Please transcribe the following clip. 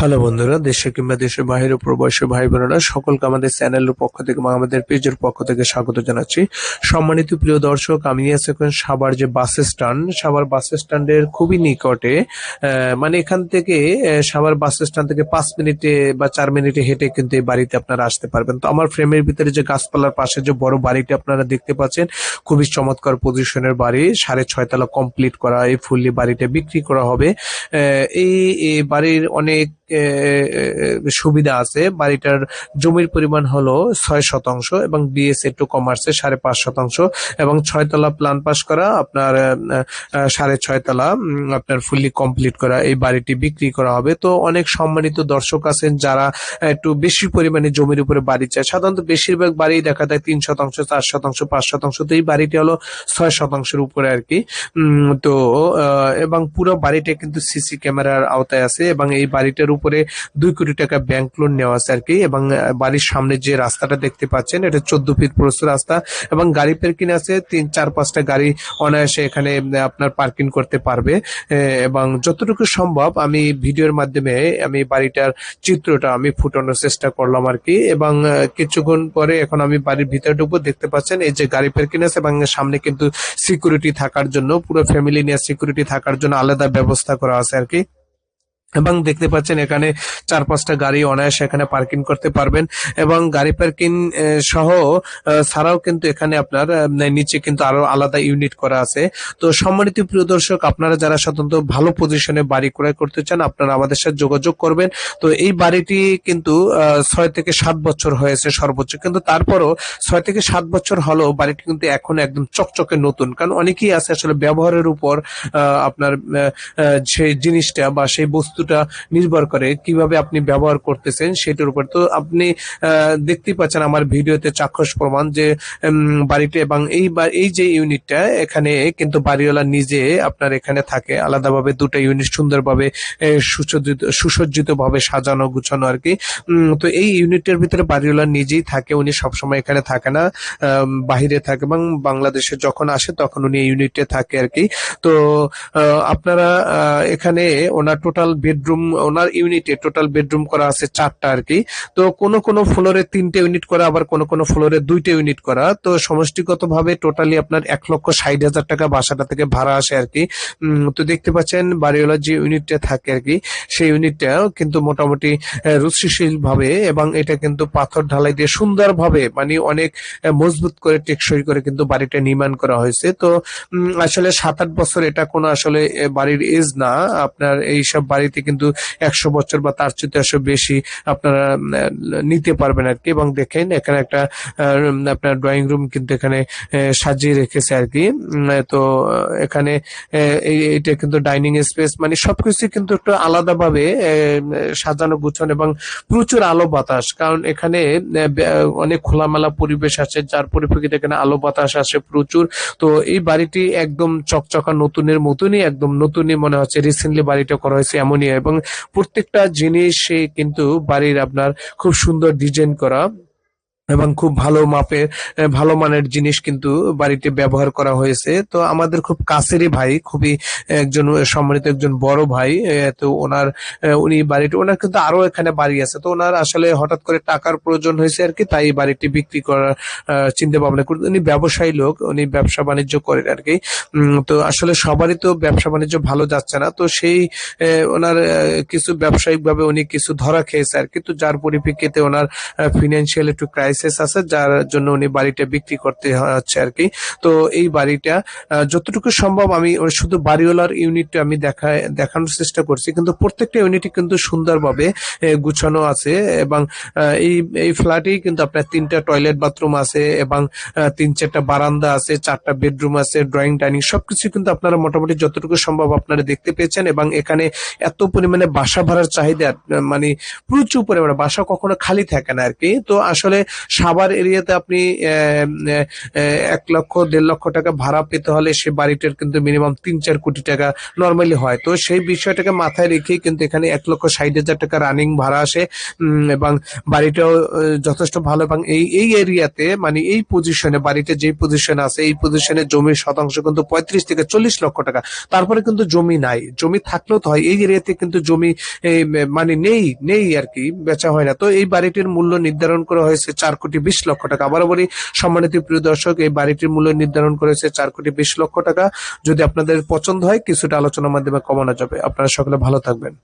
Hello বন্ধুরা, দেশে কিংবা দেশের বাইরে, প্রবাসী ভাই বোনেরা, সকলকে আমাদের চ্যানেলের পক্ষ থেকে বা আমাদের পেজের পক্ষ থেকে স্বাগত জানাচ্ছি। সম্মানিত প্রিয় দর্শক, আমি আছি এখন সাভার যে বাস স্ট্যান্ড। সাভার বাস স্ট্যান্ডের খুবই নিকটে মানে এখান থেকে সাভার বাস স্ট্যান্ড থেকে পাঁচ মিনিটে বা চার মিনিটে হেঁটে কিন্তু এই বাড়িতে আপনারা আসতে পারবেন। তো আমার ফ্রেমের ভিতরে যে গাছপালার পাশে যে বড় বাড়িটি আপনারা দেখতে পাচ্ছেন, খুবই চমৎকার পজিশনের বাড়ি। সাড়ে ছয়তলা কমপ্লিট করা এই ফুললি বাড়িটা বিক্রি করা হবে। এই বাড়ির অনেক সুবিধা আছে। বাড়িটার জমির পরিমাণ হলো ছয় শতাংশ এবং বিএসএ টু কমার্সে সাড়ে পাঁচ শতাংশ এবং ছয়তলা প্ল্যান পাস করা আপনার সাড়ে ছয়তলা আপনার ফুললি কমপ্লিট করা এই বাড়িটি বিক্রি করা হবে। তো অনেক সম্মানিত দর্শক আছেন যারা একটু বেশি পরিমাণে জমির উপরে বাড়ি চায়। সাধারণত বেশিরভাগ বাড়ি দেখা যায় তিন শতাংশ, চার শতাংশ, পাঁচ শতাংশ। তো এই বাড়িটি হলো ছয় শতাংশের উপরে আর কি। তো এবং পুরো বাড়িটা কিন্তু সিসি ক্যামেরার আওতায় আছে এবং এই বাড়িটার উপরে দুই কোটি টাকা ব্যাংক লোন নেওয়া আছে আর কি। এবং বাড়ির সামনে যে রাস্তাটা দেখতে পাচ্ছেন, এটা চোদ্দ ফিট প্রস্ত রাস্তা এবং গাড়ি পার্কিং আছে। তিন, চার, পাঁচটা গাড়ি অনায়াসে এখানে আপনার পার্কিং করতে পারবে। এবং যতটুকু সম্ভব আমি ভিডিওর মাধ্যমে আমি বাড়িটার চিত্রটা আমি ফুটানোর চেষ্টা করলাম আর কি। এবং কিছুক্ষণ পরে এখন আমি বাড়ির ভিতরে ঢুকবো, দেখতে পাচ্ছেন এই যে গাড়ি পার্কিং আছে এবং সামনে কিন্তু সিকিউরিটি থাকার জন্য, পুরো ফ্যামিলি নিয়ে সিকিউরিটি থাকার জন্য আলাদা ব্যবস্থা করা আছে আর কি। এবং দেখতে পাচ্ছেন এখানে চার পাঁচটা গাড়ি অনায়াসে এখানে পার্কিং করতে পারবেন এবং গাড়ি পার্কিং সহ ছাড়াও কিন্তু এখানে আপনার নিচে কিন্তু আরও আলাদা ইউনিট করা আছে। তো সম্মানিত প্রিয় দর্শক, আপনারা যারা স্বতন্ত্র ভালো পজিশনে বাড়ি ক্রয় করতে চান, আপনারা আমাদের সাথে যোগাযোগ করবেন। তো এই বাড়িটি কিন্তু ছয় থেকে সাত বছর হয়েছে সর্বোচ্চ। কিন্তু তারপরও ছয় থেকে সাত বছর হলেও বাড়িটি কিন্তু এখন একদম চকচকে নতুন। কারণ অনেকেই আছে আসলে ব্যবহারের উপর আপনার সেই জিনিসটা বা সেই বস্তুটা নির্ভর করে কীভাবে আপনি ব্যবহার করতেছেন সেটার উপর। তো আপনি দেখতেই পাচ্ছেন আমার ভিডিওতে চাক্ষুষ প্রমাণ যে বাড়িটা এবং এই এই যে ইউনিটটা এখানে কিন্তু বাড়িওয়ালা নিজে আপনার এখানে থাকে। আলাদাভাবে দুটো ইউনিট সুন্দরভাবে সুসজ্জিত সুসজ্জিত ভাবে সাজানো, গুছানো আর কি। তো এই ইউনিটের ভিতরে বাড়িওয়ালা নিজেই থাকে, উনি সবসময় এখানে থাকে না বাহিরে থাকে এবং বাংলাদেশে যখন আসে তখন উনি ইউনিটে থাকে আর কি। তো আপনারা এখানে ওনার টোটাল বেডরুম ওনার ইউনিটে টোটাল বেডরুম করা আছে চারটা আর কি তো কোন কোন ফ্লোরে তিনটে ইউনিট করা, আবার কোন কোন ফ্লোরে দুইটা ইউনিট করা। তো সমষ্টিগত ভাবে টোটালি আপনার এক লক্ষ ষাট হাজার টাকা বাসাটা থেকে ভাড়া আসে আর কি তো দেখতে পাচ্ছেন বাড়িওয়ালা যে ইউনিটটা থাকে আর কি সেই ইউনিটটা কিন্তু মোটামুটি রুচিশীল ভাবে এবং এটা কিন্তু পাথর ঢালাই দিয়ে সুন্দর ভাবে মানে অনেক মজবুত করে, টেকসই করে কিন্তু বাড়িটা নির্মাণ করা হয়েছে। তো আসলে সাত আট বছর এটা কোনো আসলে বাড়ির এজ না। আপনার এই সব বাড়িতে কিন্তু একশো বছর বা তার চেয়ে একশো বেশি আপনারা নিতে পারবেন আর কি। এবং দেখেন, এখানে একটা আপনার ড্রয়িং রুম কিন্তু এখানে সাজিয়ে রেখেছে আর কি। তো, এখানে এটা কিন্তু ডাইনিং স্পেস মানে সবকিছু কিন্তু একটু আলাদাভাবে সাজানো, গুছানো এবং প্রচুর আলো বাতাস। কারণ এখানে অনেক খোলামেলা পরিবেশ আছে, যার পরিপ্রেক্ষিতে এখানে আলো বাতাস আসে প্রচুর। তো এই বাড়িটি একদম চকচকা নতুনের মতনই, একদম নতুনই মনে হচ্ছে। রিসেন্টলি বাড়িটা করা হয়েছে এমনই এবং প্রত্যেকটা জিনিস কিন্তু বাড়ির আপনার খুব সুন্দর ডিজাইন করা এবং খুব ভালো মাপের ভালো মানের জিনিস কিন্তু বাড়িতে ব্যবহার করা হয়েছে। তো আমাদের খুব কাছেরই ভাই, খুবই একজন সম্মানিত একজন বড় ভাই তো ওনার উনি বাড়িটি ওনার কিন্তু আরও এখানে বাড়ি আছে। তো ওনার আসলে হঠাৎ করে টাকার প্রয়োজন হয়েছে আর কি, তাই বাড়িটি বিক্রি করার চিন্তা ভাবনা করি উনি ব্যবসায়ী লোক, উনি ব্যবসা বাণিজ্য করেন আর কি। তো আসলে সবারই তো ব্যবসা বাণিজ্য ভালো যাচ্ছে না। তো সেই ওনার কিছু ব্যবসায়িক ভাবে উনি কিছু ধরা খেয়েছে আর কি। তো যার পরিপ্রেক্ষিতে ওনার ফিনান্সিয়াল একটু ক্রাইসিস আছে, যার জন্য উনি বাড়িটা বিক্রি করতে হচ্ছে আর কি। তো এই বাড়িটা যতটুকু সম্ভব আমি শুধু বাড়িওয়ালার ইউনিটটা আমি দেখা দেখানোর চেষ্টা করছি। কিন্তু প্রত্যেকটা ইউনিটই কিন্তু সুন্দরভাবে গুছানো আছে এবং এই এই ফ্ল্যাটেই কিন্তু আপনার তিনটা টয়লেট বাথরুম আছে এবং তিন চারটা বারান্দা আছে, চারটা বেডরুম আছে ড্রয়িং ডাইনিং সবকিছু কিন্তু আপনারা মোটামুটি যতটুকু সম্ভব আপনারা দেখতে পেয়েছেন এবং এখানে এত পরিমাণে বাসা ভাড়ার চাহিদা মানে প্রচুর পরিমাণে, বাসা কখনো খালি থাকে না আর কি। তো আসলে সাভার এরিয়াতে আপনি এক লক্ষ, দেড় লক্ষ টাকা ভাড়া পেতে হলে সে বাড়িটার কিন্তু মিনিমাম তিন, চার কোটি টাকা নর্মালি হয়। তো সেই বিষয়টাকে মাথায় রেখে কিন্তু এখানে এক লক্ষ ষাট হাজার টাকা রানিং ভাড়া আসে এবং বাড়িটাও যথেষ্ট ভালো এবং এই এই এরিয়াতে মানে এই পজিশনে বাড়িতে যে পজিশন আছে, এই পজিশনে জমির শতাংশ কিন্তু পঁয়ত্রিশ থেকে চল্লিশ লক্ষ টাকা। তারপরে কিন্তু জমি নাই। জমি থাকলেও তো হয়। এই এরিয়াতে কিন্তু জমি মানে নেই নেই আর কি, বেচা হয় না। তো এই বাড়িটির মূল্য নির্ধারণ করা হয়েছে চার কোটি বিশ লক্ষ টাকা। আবারও বলি, সম্মানিত প্রিয় দর্শক, এই বাড়িটির মূল্য নির্ধারণ করেছে চার কোটি বিশ লক্ষ টাকা। যদি আপনাদের পছন্দ হয়, কিছুটা আলোচনার মাধ্যমে কমানো যাবে। আপনারা সকলে ভালো থাকবেন।